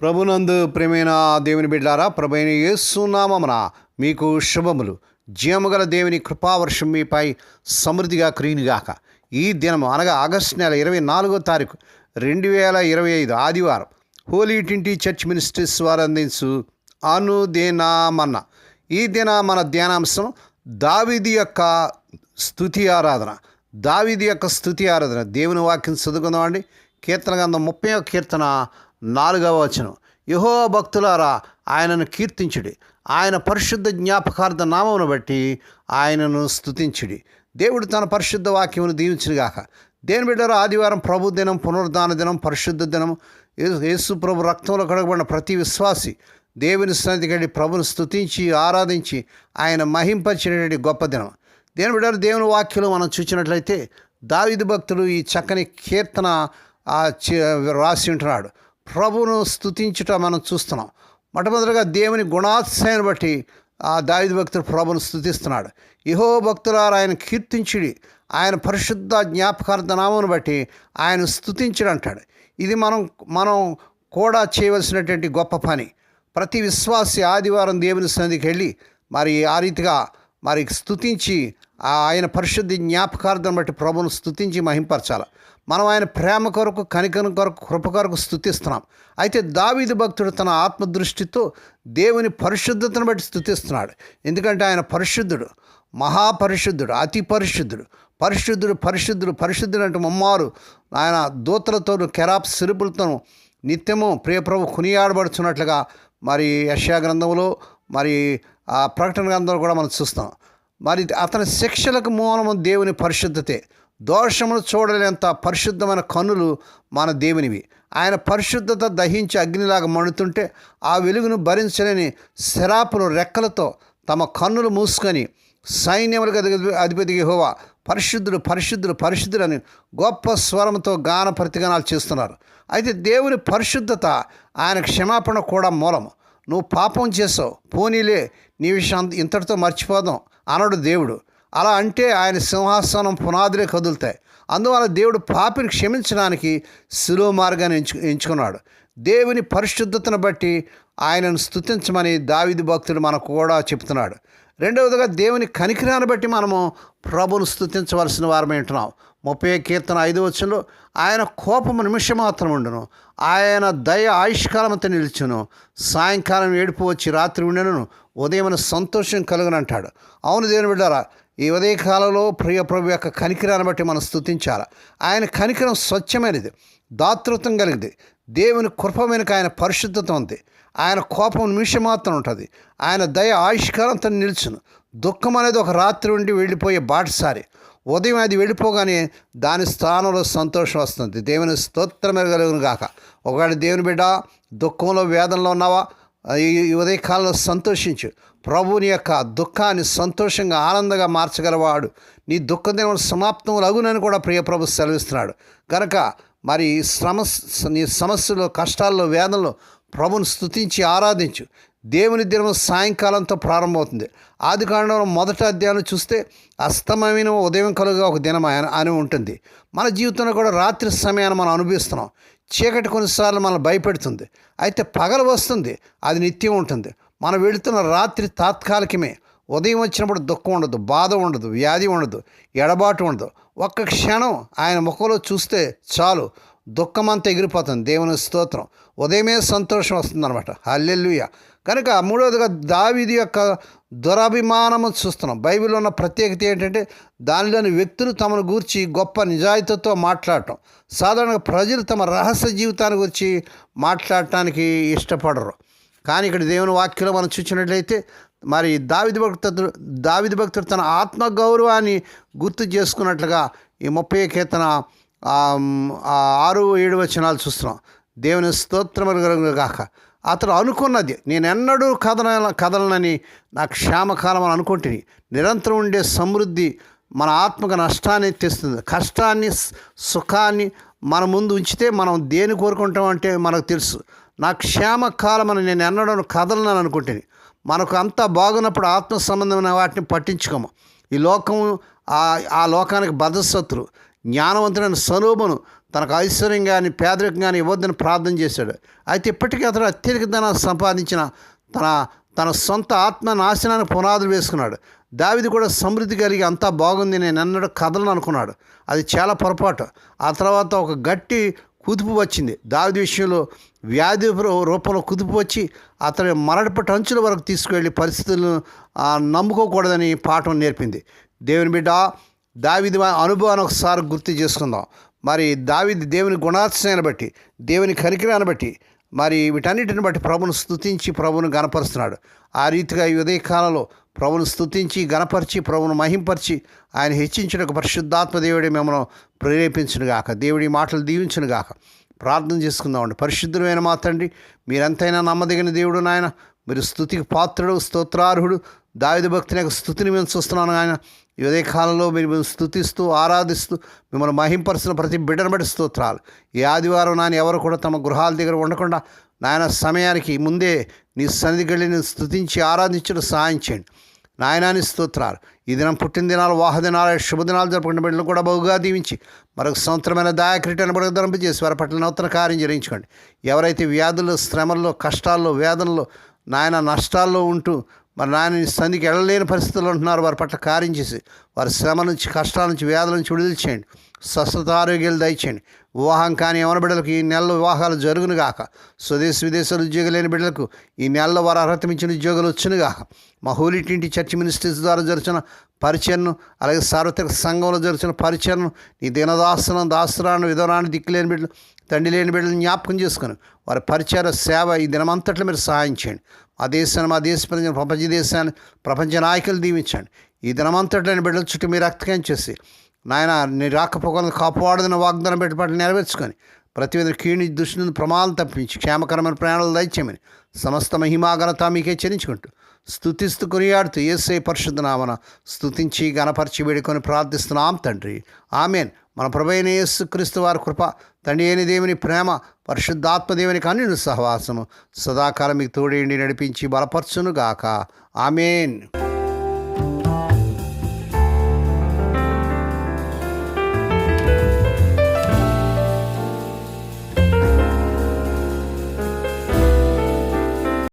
ప్రభునందు ప్రేమైన దేవుని బిడ్డారా ప్రభైన యేసునామమున మీకు శుభములు. జీవముగల దేవుని కృపావర్షం మీపై సమృద్ధిగా క్రీనిగాక ఈ దినము అనగా ఆగస్టు నెల ఇరవై నాలుగో తారీఖు రెండు వేల ఇరవై ఐదు ఆదివారం హోలీ టింటి చర్చ్ మినిస్ట్రీస్ వారు అందించు అనుదేనామన్న. ఈ దిన మన ధ్యానాంశం దావిది యొక్క స్థుతి ఆరాధన. దావిది యొక్క స్థుతి ఆరాధన దేవుని వాక్యం చదువుకుందామండి. కీర్తన గంధం ముప్పై కీర్తన నాలుగవ వచనం. యహో భక్తులారా ఆయనను కీర్తించుడి. ఆయన పరిశుద్ధ జ్ఞాపకార్థ నామమును బట్టి ఆయనను స్థుతించుడి దేవుడు తన పరిశుద్ధ వాక్యమును దీవించుగాక దేని బిడ్డారు ఆదివారం ప్రభు దినం పునరుద్ధాన దినం పరిశుద్ధ దినం యేసు- ప్రభు రక్తంలో కడగబడిన ప్రతి విశ్వాసి దేవుని సన్నిధికి ప్రభును ప్రభుని స్తుతించి ఆరాధించి ఆయన మహింపచ్చినటువంటి గొప్ప దినం. దేని బిడ్డారు దేవుని వాక్యలు మనం చూసినట్లయితే దావిది భక్తులు ఈ చక్కని కీర్తన రాసి ఉంటున్నాడు. ప్రభువును స్థుతించుట మనం చూస్తున్నాం. మొట్టమొదటిగా దేవుని గుణాతిశయాన్ని బట్టి ఆ దావిదు భక్తుడు ప్రభును స్థుతిస్తున్నాడు ఇహో భక్తులారు ఆయన కీర్తించుడి. ఆయన పరిశుద్ధ జ్ఞాపకార్థ నామను బట్టి ఆయన స్తుతించుడు అంటాడు. ఇది మనం మనం కూడా చేయవలసినటువంటి గొప్ప పని. ప్రతి విశ్వాసి ఆదివారం దేవుని సన్నిధికి వెళ్ళి మరి ఆ రీతిగా మరి స్థుతించి ఆ ఆయన పరిశుద్ధి జ్ఞాపకార్థం బట్టి ప్రభును స్థుతించి మహింపరచాలి. మనం ఆయన ప్రేమ కొరకు కనికరం కొరకు కృప కొరకు స్థుతిస్తున్నాం అయితే దావీదు భక్తుడు తన ఆత్మదృష్టితో దేవుని పరిశుద్ధతను బట్టి స్థుతిస్తున్నాడు ఎందుకంటే ఆయన పరిశుద్ధుడు మహాపరిశుద్ధుడు అతి పరిశుద్ధుడు. పరిశుద్ధుడు పరిశుద్ధుడు పరిశుద్ధుడు అంటే ముమ్మారు ఆయన దూతలతోనూ కెరాప్ సిరుపులతోనూ నిత్యము ప్రియప్రభు కొనియాడబడుచున్నట్లుగా మరి యశా గ్రంథంలో మరి ఆ ప్రకటన గ్రంథంలో కూడా మనం చూస్తాం. మరి అతని శిక్షలకు మూలము దేవుని పరిశుద్ధతే. దోషమును చూడలేంత పరిశుద్ధమైన కన్నులు మన దేవునివి. ఆయన పరిశుద్ధత దహించి అగ్నిలాగా మండుతుంటే ఆ వెలుగును భరించలేని శరాపులు రెక్కలతో తమ కన్నులు మూసుకొని సైన్యములకు అధిపతి హోవా పరిశుద్ధుడు పరిశుద్ధుడు పరిశుద్ధుడు అని గొప్ప స్వరంతో గాన ప్రతిగానాలు చేస్తున్నారు. అయితే దేవుని పరిశుద్ధత ఆయన క్షమాపణ కూడా మూలం. నువ్వు పాపం చేసావు పోనీలే నీ విషయం ఇంతటితో మర్చిపోదాం అనడు దేవుడు. అలా అంటే ఆయన సింహాసనం పునాదులే కదులుతాయి. అందువల్ల దేవుడు పాపిని క్షమించడానికి సులువు మార్గాన్ని ఎంచు ఎంచుకున్నాడు. దేవుని పరిశుద్ధతను బట్టి ఆయనను స్తుతించమని దావిది భక్తుడు మనకు కూడా చెప్తున్నాడు. రెండవదిగా దేవుని కనికిరాన్ని బట్టి మనము ప్రభును స్థుతించవలసిన వారమే ఉంటున్నాం. ముప్పై కీర్తన ఐదు వచ్చంలో ఆయన కోపము నిమిషం మాత్రం ఉండును. ఆయన దయ ఆయుష్కాలమంతా నిలుచును. సాయంకాలం ఏడుపు వచ్చి రాత్రి ఉండను ఉదయం సంతోషం కలుగునంటాడు అవును దేవుని బిడ్డారా ఈ ఉదయకాలంలో ప్రియ ప్రభు యొక్క కనికిరాన్ని బట్టి మనం స్తుతించాలి? ఆయన కనికిరం స్వచ్ఛమైనది దాతృత్వం కలిగింది దేవుని కృప వెనుక ఆయన పరిశుద్ధత ఉంది. ఆయన కోపం నిమిషం మాత్రం ఉంటుంది. ఆయన దయ ఆయుష్కాలంతో నిల్చును. దుఃఖం అనేది ఒక రాత్రి ఉండి వెళ్ళిపోయే బాటసారి. ఉదయం అది వెళ్ళిపోగానే దాని స్థానంలో సంతోషం వస్తుంది. దేవుని స్తోత్రం ఎరగలుగును గాక. ఒకవేళ దేవుని బిడ్డ దుఃఖంలో వేదనలో ఉన్నావా? ఈ ఉదయకాలంలో సంతోషించు. ప్రభుని యొక్క దుఃఖాన్ని సంతోషంగా ఆనందంగా మార్చగలవాడు. నీ దుఃఖ దినం సమాప్తం లగునని కూడా ప్రియ ప్రభు సెలవిస్తున్నాడు. కనుక మరి ఈ శ్రమ నీ సమస్యలు కష్టాల్లో వేదనలో ప్రభుని స్థుతించి ఆరాధించు. దేవుని దినం సాయంకాలంతో ప్రారంభమవుతుంది. ఆది కాండంలో మొదట అధ్యాయం చూస్తే అస్తమమైన ఉదయం కలుగా ఒక దినం అని- అని ఉంటుంది. మన జీవితంలో కూడా రాత్రి సమయాన్ని మనం అనుభవిస్తున్నాం. చీకటి కొన్నిసార్లు మనల్ని భయపెడుతుంది. అయితే పగలు వస్తుంది. అది నిత్యం ఉంటుంది. మనం వెళుతున్న రాత్రి తాత్కాలికమే. ఉదయం వచ్చినప్పుడు దుఃఖం ఉండదు బాధ ఉండదు వ్యాధి ఉండదు ఎడబాటు ఉండదు. ఒక్క క్షణం ఆయన ముఖంలో చూస్తే చాలు దుఃఖమంతా ఎగిరిపోతుంది. దేవుని స్తోత్రం. ఉదయమే సంతోషం వస్తుందన్నమాట. హల్లెల్లుయ కనుక మూడవదిగా దావిది యొక్క దురభిమానము చూస్తున్నాం. బైబిల్లో ఉన్న ప్రత్యేకత ఏంటంటే దానిలోని వ్యక్తులు తమను గూర్చి గొప్ప నిజాయితీతో మాట్లాడటం. సాధారణంగా ప్రజలు తమ రహస్య జీవితాన్ని గురించి మాట్లాడటానికి ఇష్టపడరు. కానీ ఇక్కడ దేవుని వాక్యంలో మనం చూసినట్లయితే మరి దావిది భక్తుడు దావిది భక్తుడు తన ఆత్మ గౌరవాన్ని గుర్తు చేసుకున్నట్లుగా ఈ ముప్పై కీర్తన ఆరు ఏడు వచనాలు చూస్తున్నాం. దేవుని స్తోత్రం గాక. అతడు అనుకున్నది నేను ఎన్నడూ కథన కదలనని నా క్షేమకాలం అని అనుకుంటుని. నిరంతరం ఉండే సమృద్ధి మన ఆత్మకు నష్టాన్ని తెస్తుంది. కష్టాన్ని సుఖాన్ని మన ముందు ఉంచితే మనం దేని కోరుకుంటామంటే మనకు తెలుసు. నా క్షేమకాలం అని నేను ఎన్నడూ కదలనని అనుకుంటుంది మనకు అంతా బాగున్నప్పుడు ఆత్మ సంబంధమైన వాటిని పట్టించుకోము. ఈ లోకము ఆ ఆ లోకానికి బద్ధశత్రు జ్ఞానవంతుడైన సలోమును తనకు ఐశ్వర్యం కానీ పేదరికం కానీ ఇవ్వద్దని ప్రార్థన చేశాడు. అయితే ఇప్పటికీ అతడు అత్యధిక ధనాన్ని సంపాదించిన తన తన సొంత ఆత్మ నాశనానికి పునాదులు వేసుకున్నాడు. దావిది కూడా సమృద్ధి కలిగి అంతా బాగుంది నేను ఎన్నడూ కథలను అనుకున్నాడు అది చాలా పొరపాటు. ఆ తర్వాత ఒక గట్టి కుదుపు వచ్చింది. దావిది విషయంలో వ్యాధి రూపంలో కుదుపు వచ్చి అతని మరడపట్టి అంచుల వరకు తీసుకువెళ్ళి పరిస్థితులను నమ్ముకోకూడదని పాఠం నేర్పింది. దేవుని బిడ్డ దావిది అనుభవాన్ని ఒకసారి గుర్తు చేసుకుందాం. మరి దావిది దేవుని గుణాత్సయాన్ని బట్టి దేవుని కనికరాన్ని బట్టి మరి వీటన్నిటిని బట్టి ప్రభును స్తుతించి ప్రభును గణపరుస్తున్నాడు ఆ రీతిగా ఈ ఉదయ కాలంలో ప్రభును స్తుతించి గణపరిచి ప్రభును మహింపరిచి ఆయన హెచ్చించుటకు పరిశుద్ధాత్మ దేవుడి మిమ్మల్ని ప్రేరేపించునుగాక. దేవుడి మాటలు దీవించునుగాక. ప్రార్థన చేసుకుందామండి. పరిశుద్ధమైన మా తండ్రి మీరెంతైనా నమ్మదగిన దేవుడు నాయన మీరు స్థుతికి పాత్రుడు స్తోత్రార్హుడు దావిద భక్తిని యొక్క స్థుతిని మేము చూస్తున్నాను ఆయన ఈ ఉదయ కాలంలో మీరు మేము స్థుతిస్తూ ఆరాధిస్తూ మిమ్మల్ని మహింపరుస్తున్న ప్రతి బిడ్డను బట్టి స్తోత్రాలు. ఈ ఆదివారం నాని ఎవరు కూడా తమ గృహాల దగ్గర ఉండకుండా నాయన సమయానికి ముందే నీ సన్నిధికి వెళ్ళి నేను స్థుతించి ఆరాధించడం సహాయం చేయండి. నాయనాని స్తోత్రాలు. ఈ దినం పుట్టినదినాలు వాహదినాలు శుభదినాలు జరుపుకున్న బిడ్డలు కూడా బహుగా దీవించి మరొక సంవత్సరమైన దాయక్రీటను బడుగు ధరింపజేసి వారి పట్ల నూతన కార్యం జరించుకోండి ఎవరైతే వ్యాధులు శ్రమల్లో కష్టాల్లో వేదనలో నాయన నష్టాల్లో ఉంటూ మరి నాయన సంధికి వెళ్ళలేని పరిస్థితుల్లో ఉంటున్నారు. వారి పట్ల కార్యం చేసి వారి శ్రమ నుంచి కష్టాల నుంచి వ్యాధుల నుంచి విడుదల చేయండి. స్వస్థత ఆరోగ్యాలు దయచేయండి. వివాహం కాని యవన బిడ్డలకు ఈ నెలలో వివాహాలు జరుగును గాక. స్వదేశ విదేశాలు ఉద్యోగం లేని బిడ్డలకు ఈ నెలలో వారు అర్హత మించిన ఉద్యోగాలు వచ్చును గాక. మా హోలీటింటి చర్చ్ మినిస్ట్రీస్ ద్వారా జరుగుతున్న పరిచయను అలాగే సార్వత్రిక సంఘంలో జరుగుతున్న పరిచయను నీ దినదాసనం దాసరాను విధవరాన్ని దిక్కులేని బిడ్డలు తండ్రి లేని బిడ్డలను జ్ఞాపకం చేసుకుని వారి పరిచయ సేవ ఈ దినమంతట్లో మీరు సహాయం చేయండి. ఆ దేశాన్ని మా దేశ ప్రజలు ప్రపంచ దేశాన్ని ప్రపంచ నాయకులు దీవించండి ఈ దినమంతట్లోని బిడ్డల చుట్టూ మీరు రక్తకం చేసి నాయన నీ రాకపోకలను కాపాడుతున్న వాగ్దానం పెట్టి నెరవేర్చుకొని ప్రతి విధ కీణి దృష్టి నుండి ప్రమాదం తప్పించి క్షేమకరమైన ప్రయాణాలు దయచేయమని సమస్త మహిమాఘనత మీకే చెల్లించుకుంటూ స్థుతిస్తూ కొనియాడుతూ ఏసే పరిశుద్ధనామన స్థుతించి గణపరిచి వేడుకొని ప్రార్థిస్తున్నాం తండ్రి. ఆమెన్. మన ప్రభైన యేసు క్రీస్తు వారి కృప తండ్రి అయిన దేవుని ప్రేమ పరిశుద్ధాత్మ దేవుని సహవాసము. సదాకాలం మీకు తోడేండి నడిపించి బలపరచునుగాక. ఆమెన్.